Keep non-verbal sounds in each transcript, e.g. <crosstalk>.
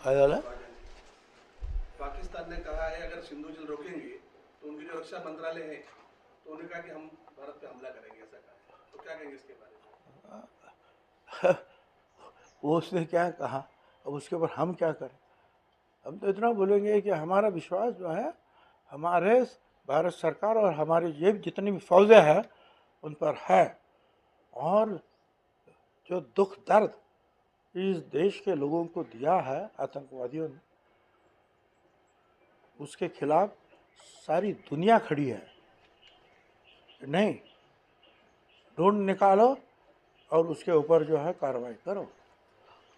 झालं पाकिस्तान ने कहा है अगर सिंधु जल रोकेंगे तो उनकी जो रक्षा मंत्रालय है तो उन्होंने कहा कि हम भारत पे हमला करेंगे ऐसा कहा तो क्या कहेंगे इसके बारे में? <laughs> वो उसने क्या कहा? अब उसके ऊपर हम क्या करें? हम तो इतना बोलेंगे कि हमारा विश्वास जो है हमारे भारत सरकार और हमारी ये जितनी भी फौजें हैं उन पर है। और जो दुख दर्द इस देश के लोगों को दिया है आतंकवादियों ने। उसके खिलाफ सारी दुनिया खड़ी है। नहीं ढूंढ निकालो और उसके ऊपर जो है कार्रवाई करो।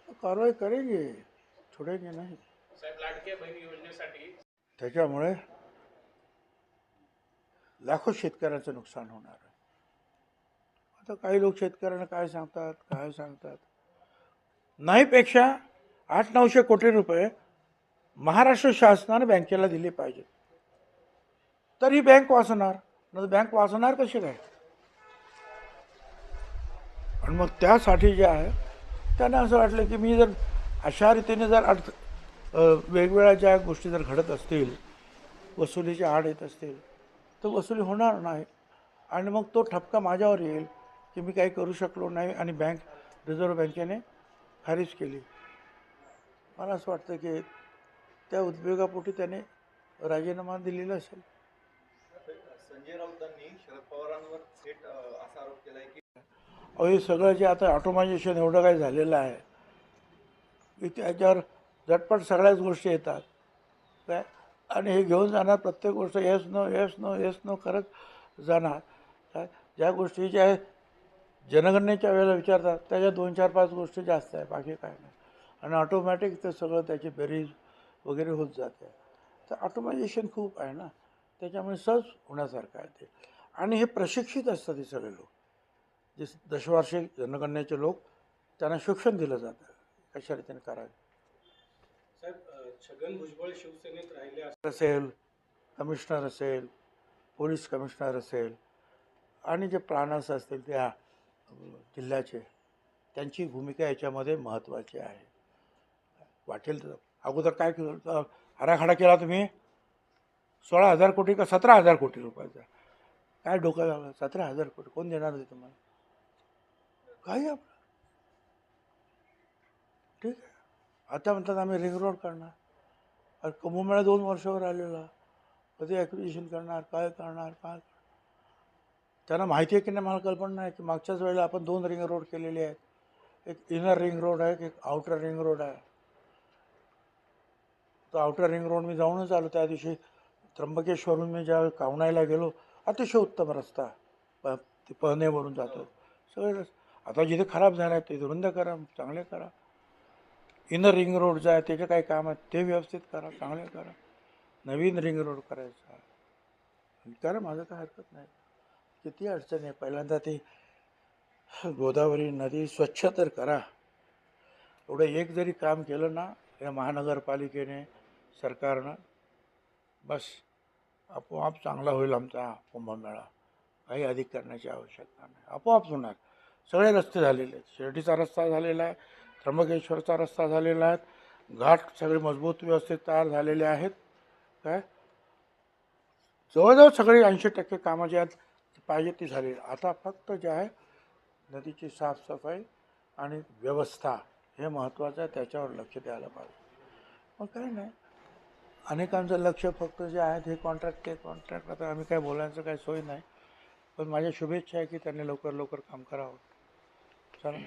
तो कार्रवाई करेंगे छोडेंगे नाही। त्याच्यामुळे लाखो शेतकऱ्यांचं नुकसान होणार आहे। आता काही लोक शेतकऱ्यांना काय सांगतात काय सांगतात? नाहीपेक्षा आठ नऊशे कोटी रुपये महाराष्ट्र शासनाने बँकेला दिले पाहिजेत. तर ही बँक वाचणार नाही बँक वाचणार कशी काय? आणि मग त्यासाठी जे आहे त्यांना असं वाटलं की मी जर अशा रीतीने जर अर्थ वेगवेगळ्या ज्या गोष्टी जर घडत असतील वसुलीची आड येत असतील तर वसुली होणार नाही. आणि मग तो ठपका माझ्यावर येईल की मी काही करू शकलो नाही आणि बँक रिझर्व्ह बँकेने खारीज केली. मला असं वाटतं की त्या उद्योगापोटी त्याने राजीनामा दिलेला असेल. संजय राऊतांनी शरद पवारांवर थेट असा आरोप केलाय की अहो हे सगळं जे आता ऑटोमायझेशन एवढं काय झालेलं आहे की त्याच्यावर झटपट सगळ्याच गोष्टी येतात. काय? आणि हे घेऊन जाणार प्रत्येक गोष्ट yes no yes no yes no करत जाणार. काय? ज्या गोष्टी ज्या आहे जनगणनेच्या वेळेला विचारतात त्याच्या दोन चार पाच गोष्टी जास्त आहे बाकी काय नाही. आणि ऑटोमॅटिक ते सगळं त्याची बेरीज वगैरे होत जाते. तर ऑटोमायझेशन खूप आहे ना त्याच्यामुळे सहज होण्यासारखं आहे ते. आणि हे प्रशिक्षित असतात हे सगळे लोक. जे दशवार्षिक जनगणनेचे लोक त्यांना शिक्षण दिलं जातं. कशा रीतीने करावे? साहेब छगन भुजबळ शिवसेनेत राहिले असेल कमिशनर असेल पोलीस कमिशनर असेल आणि जे प्राणस असतील त्या जिल्ह्याचे त्यांची भूमिका याच्यामध्ये महत्त्वाची आहे. वाटेल तर अगोदर काय केलं? आराखडा केला तुम्ही? सोळा हजार कोटी का सतरा हजार कोटी रुपयाचा? काय डोकं झालं? सतरा हजार कोटी. कोण देणार नाही तुम्हाला? काही आपलं ठीक आहे. आता म्हणतात आम्ही रिंग रोड करणार. अरे कुंभमेळा दोन वर्षावर आलेला. कधी ॲक्विजिशन करणार? काय करणार? काय त्यांना माहिती आहे की नाही मला कल्पना नाही की मागच्याच वेळेला आपण दोन रिंग रोड केलेले आहेत. एक इनर रिंग रोड आहे एक आउटर रिंग रोड आहे. तो आउटर रिंग रोड मी जाऊनच आलो. त्या दिवशी त्र्यंबकेश्वरून मी ज्या कावणायला गेलो अतिशय उत्तम रस्ता प ते पहनेवरून जातो. सगळे आता जिथे खराब झाला आहे ते रुंद करा चांगले करा. इनर रिंग रोड जे आहे त्याचे काही काम आहे ते व्यवस्थित करा चांगले करा. नवीन रिंग रोड करायचा करा माझं काय हरकत नाही. किती अडचण आहे पहिल्यांदा ती गोदावरी नदी स्वच्छ तर करा. एवढं एक जरी काम केलं ना या महानगरपालिकेने सरकारनं बस आपोआप चांगला होईल आमचा कुंभमेळा. काही अधिक करण्याची आवश्यकता नाही. आपोआप होणार. सगळे रस्ते झालेले आहेत. शिर्डीचा रस्ता झालेला आहे त्र्यंबकेश्वरचा रस्ता झालेला आहे घाट सगळे मजबूत व्यवस्थित तयार झालेले आहेत. काय? जवळजवळ सगळे ऐंशी टक्के कामं जे आहेत पाहिजे ती झाली. आता फक्त जे आहे नदीची साफसफाई आणि व्यवस्था हे महत्त्वाचं आहे त्याच्यावर लक्ष द्यायला पाहिजे. मग काय नाही. अनेकांचं लक्ष फक्त जे आहेत हे कॉन्ट्रॅक्ट ते कॉन्ट्रॅक्ट आता आम्ही काय बोलायचं काही सोय नाही. पण माझ्या शुभेच्छा आहे की त्यांनी लवकर लवकर काम करावं. चला.